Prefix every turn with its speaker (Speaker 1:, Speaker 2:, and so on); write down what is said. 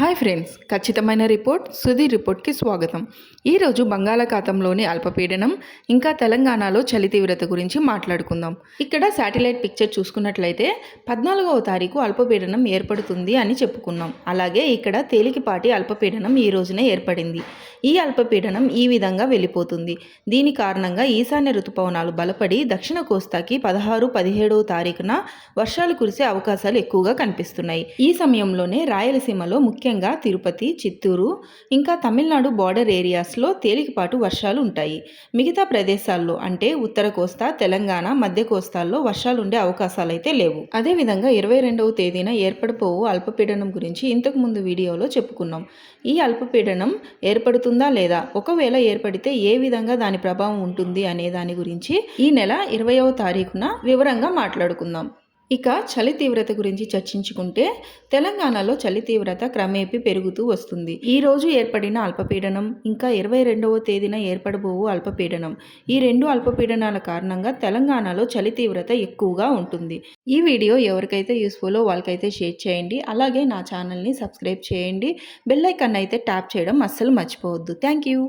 Speaker 1: Hi friends ఖచ్చితమైన report Sudheer రిపోర్ట్కి స్వాగతం. ఈరోజు బంగాళాఖాతంలోని అల్పపీడనం ఇంకా తెలంగాణలో చలి తీవ్రత గురించి మాట్లాడుకుందాం. ఇక్కడ శాటిలైట్ పిక్చర్ చూసుకున్నట్లయితే పద్నాలుగవ తారీఖు అల్పపీడనం ఏర్పడుతుంది అని చెప్పుకున్నాం. అలాగే ఇక్కడ తేలికపాటి అల్పపీడనం ఈ రోజున ఏర్పడింది. ఈ అల్పపీడనం ఈ విధంగా వెళ్ళిపోతుంది. దీని కారణంగా ఈశాన్య ఋతుపవనాలు బలపడి దక్షిణ కోస్తాకి పదహారు పదిహేడవ తారీఖున వర్షాలు కురిసే అవకాశాలు ఎక్కువగా కనిపిస్తున్నాయి. ఈ సమయంలోనే రాయలసీమలో ముఖ్యంగా తిరుపతి చిత్తూరు ఇంకా తమిళనాడు బార్డర్ ఏరియాస్లో తేలికపాటు వర్షాలు ఉంటాయి. మిగతా ప్రదేశాల్లో అంటే ఉత్తర కోస్తా తెలంగాణ మధ్య కోస్తాల్లో వర్షాలు ఉండే అవకాశాలు అయితే లేవు అదేవిధంగా ఇరవై రెండవ తేదీన ఏర్పడిపోవు అల్పపీడనం గురించి ఇంతకుముందు వీడియోలో చెప్పుకున్నాం. ఈ అల్పపీడనం ఏర్పడుతుందా లేదా? ఒకవేళ ఏర్పడితే ఏ విధంగా దాని ప్రభావం ఉంటుంది అనే దాని గురించి ఈ నెల ఇరవయవ తారీఖున వివరంగా మాట్లాడుకుందాం. ఇక చలి తీవ్రత గురించి చర్చించుకుంటే తెలంగాణలో చలి తీవ్రత క్రమేపీ పెరుగుతూ వస్తుంది. ఈ రోజు ఏర్పడిన అల్పపీడనం ఇంకా ఇరవై రెండవ తేదీన ఏర్పడబోవు అల్పపీడనం. ఈ రెండు అల్పపీడనాల కారణంగా తెలంగాణలో చలి తీవ్రత ఎక్కువగా ఉంటుంది. ఈ వీడియో ఎవరికైతే యూస్ఫుల్లో వాళ్ళకైతే షేర్ చేయండి. అలాగే నా ఛానల్ని సబ్స్క్రైబ్ చేయండి. బెల్లైకన్ అయితే ట్యాప్ చేయడం అస్సలు మర్చిపోవద్దు. Thank you.